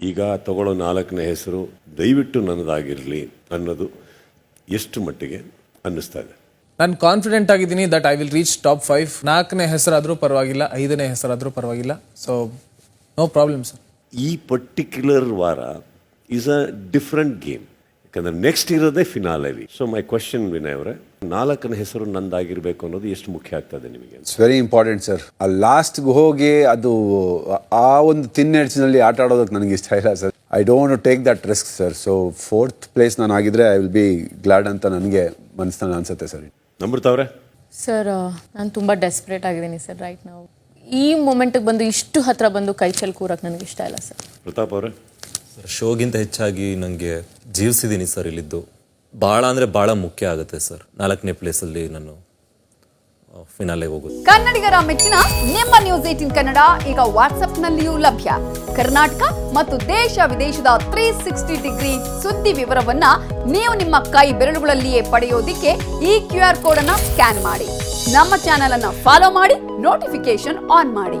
ಈಗ ತಗೊಳ್ಳೋ ನಾಲ್ಕನೇ ಹೆಸರು ದಯವಿಟ್ಟು ನನ್ನದಾಗಿರಲಿ ಅನ್ನೋದು ಎಷ್ಟು ಮಟ್ಟಿಗೆ ಅನ್ನಿಸ್ತಾ ಇದೆ. ನಾನು ಕಾನ್ಫಿಡೆಂಟ್ ಆಗಿದ್ದೀನಿ that I will reach top five ನಾಲ್ಕನೇ ಹೆಸರಾದರೂ ಪರವಾಗಿಲ್ಲ ಐದನೇ ಹೆಸರಾದರೂ ಪರವಾಗಿಲ್ಲ. ಸೊ ನೋ ಪ್ರಾಬ್ಲಮ್ ಸರ್ ಈ ಪರ್ಟಿಕ್ಯುಲರ್ ವಾರ ಈಸ್ ಅ ಡಿಫ್ರೆಂಟ್ ಗೇಮ್ ಯಾಕಂದ್ರೆ ನೆಕ್ಸ್ಟ್ ಇರೋದೇ ಫಿನಾಲವಿ ಸೊ ಮೈ ಕ್ವಶನ್ ವಿನಯ್ ಅವರೇ ನಾಲ್ಕನ ಹೆಸರು ನಂದಾಗಿರ್ಬೇಕು ಅನ್ನೋದು ಎಷ್ಟು ಮುಖ್ಯ ಆಗ್ತದೆ ನಿಮಗೆ ಇಟ್ಸ್ ವೆರಿ ಇಂಪಾರ್ಟೆಂಟ್ ಸರ್ ಆ ಲಾಸ್ಟ್ಗೆ ಹೋಗಿ ಅದು ಆ ಒಂದು ತಿನ್ನೆಡ್ಸಿನಲ್ಲಿ ಆಟ ಆಡೋದಕ್ಕೆ ನನಗೆ ಇಷ್ಟ ಇಲ್ಲ sir I don't take that risk sir so fourth place ನಾನು ಆಗಿದ್ರೆ ಐ ವಿಲ್ ಬಿ ಗ್ಲಾಡ್ ಅಂತ ನನಗೆ ಮನಸ್ಸಿನಲ್ಲಿ ಅನ್ಸುತ್ತೆ ಸರ್ ನಂಬರ್ತಾವ್ರೆ ಸರ್ ನಾನು ತುಂಬ ಡೆಸ್ಪರೇಟ್ ಆಗಿದ್ದೀನಿ ಸರ್ ರೈಟ್ ನಾವು ಈ ಮೂಮೆಂಟಿಗೆ ಬಂದು ಇಷ್ಟು ಹತ್ರ ಬಂದು ಕೈ ಚೆಲ್ ಕೂರಕ್ಕೆ ನನಗೆ ಇಷ್ಟ ಇಲ್ಲ ಸರ್ ಪ್ರತಾಪ್ ಅವರೇ? ಸರ್. ಶೋಗಿಂತ ಹೆಚ್ಚಾಗಿ ನನಗೆ ಜೀವಿಸಿದ್ದೀನಿ ಸರ್ ಇಲ್ಲಿದ್ದು. ಭಾಳ ಅಂದರೆ ಭಾಳ ಮುಖ್ಯ ಆಗುತ್ತೆ ಸರ್. ನಾಲ್ಕನೇ ಪ್ಲೇಸಲ್ಲಿ ನಾನು ಹೋಗುತ್ತೆ ಕನ್ನಡಿಗರ ಮೆಚ್ಚಿನ ನಿಮ್ಮ ನ್ಯೂಸ್ ಏಟಿನ್ ಕನ್ನಡ ಈಗ ವಾಟ್ಸ್ಆಪ್ನಲ್ಲಿಯೂ ಲಭ್ಯ. ಕರ್ನಾಟಕ ಮತ್ತು ದೇಶ ವಿದೇಶದ ತ್ರೀ ಸಿಕ್ಸ್ಟಿ ಡಿಗ್ರಿ ಸುದ್ದಿ ವಿವರವನ್ನ ನೀವು ನಿಮ್ಮ ಕೈ ಬೆರಳುಗಳಲ್ಲಿಯೇ ಪಡೆಯೋದಿಕ್ಕೆ ಈ ಕ್ಯೂ ಆರ್ ಕೋಡ್ ಅನ್ನ ಸ್ಕ್ಯಾನ್ ಮಾಡಿ. ನಮ್ಮ ಚಾನೆಲ್ ಅನ್ನ ಫಾಲೋ ಮಾಡಿ ನೋಟಿಫಿಕೇಶನ್ ಆನ್ ಮಾಡಿ.